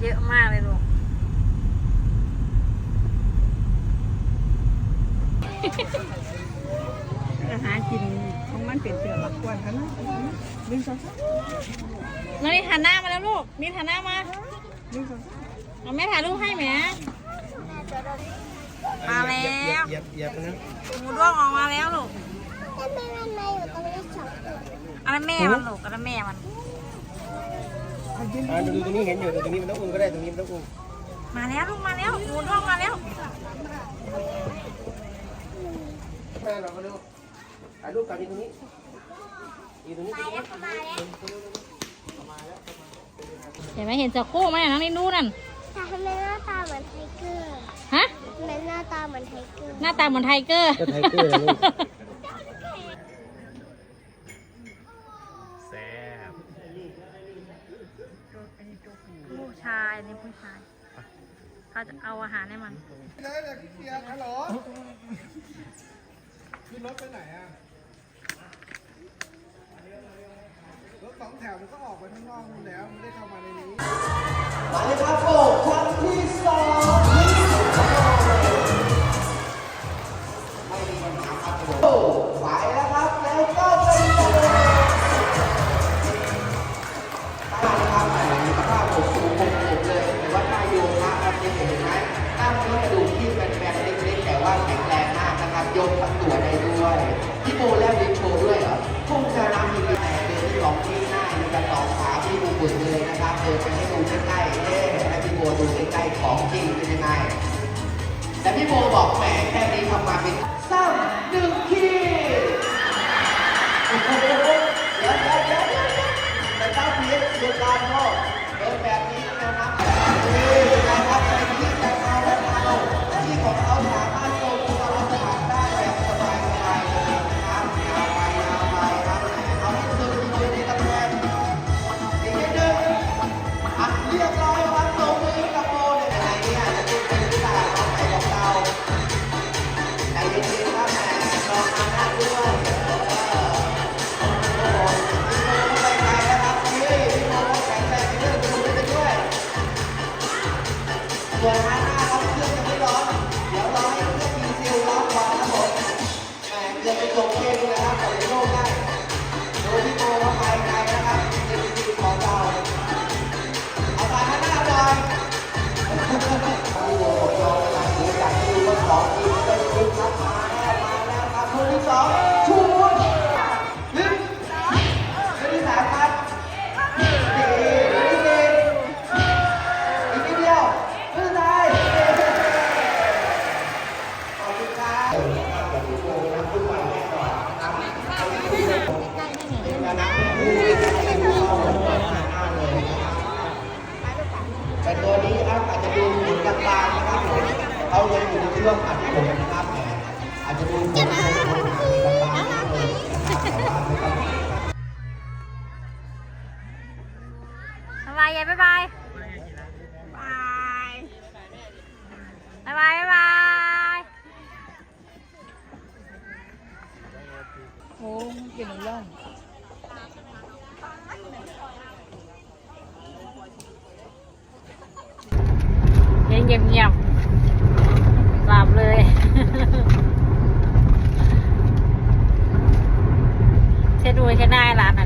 เยอะมากเลยลูกอาหารกินของมันเป็นเสือบักกวนเขานะดึงสองน้องนี่หันหน้ามาแล้วลูกนี่หันหน้ามาดึงสองเอาแม่ถ่ายรูปให้แหมมาแล้วเหยียบเหยียบนะหมูด้วงออกมาแล้วลูกทำไมมันมาอยู่ตรงนี้สองตัวอันนั้นแม่มันลูกอันนั้นแม่มัน อ่าดูตรงนี้เห็นอยู่ตรงนี้มันต้องอุ้มก็ได้ตรงนี้มันต้องอุ้มมาแล้วลูกมาแล้วหมูด้วงมาแล้วแม่เราก็ดูถ่ายรูปกับนี่ตรงนี้อีตรงนี้มาแล้วก็มาแล้วเห็นไหมเห็นจะโค้งไหมน้องนี่นู่นนั่นแต่ทำไมหน้าตาเหมือนไทเกอร์ฮะทำไมหน้าตาเหมือนไทเกอร์หน้าตาเหมือนไทเกอร์ก็ไทเกอร์ายนี่ผู้ชายเขาจะเอาอาหารให้มันเลยเลยพี่เกียร์ฮัลโหลขึ้นรถไปไหนอะรถสองแถวมันก็ออกไปข้างนอกนู่นแล้วไม่ได้เข้ามาในนี้ เลยนะครับเดินไปให้ดูใกล้ๆเอ๊ะให้พี่โบดูใกล้ๆของจริงเป็นยังไง แต่พี่โบบอกแหมแค่นี้ทำมาเป็นสามหนึ่งขีด ส่วนมาหน้าครับเครื่องยังไม่ร้อน เดี๋ยวรอให้เครื่องดีเซลร้อนก่อนครับผมแหมเกือบไปตกเกมเลยนะครับกับโลกได้ดูพี่โมก็ไปไกลนะครับเป็นทีมของเราเอาไปข้างหน้าหน่อยพี่โบบอกยอมนะครับเดี๋ยวจัดให้ดูว่าของจริงเป็นจริงครับมาแล้วมาแล้วครับคนที่สอง ยังอยู่ในช่วงอัดผมนะครับแหมอาจจะดูผมทรงผมหางกลางๆเลยนะครับแต่ว่าไม่ต้องบ๊ายบายยายบ๊ายบายบ๊ายบายบ๊ายบายโอ้เปลี่ยนร่องเงียบเงียบเงียบหลับเลย เช็ได้ร้านหน่อยนะ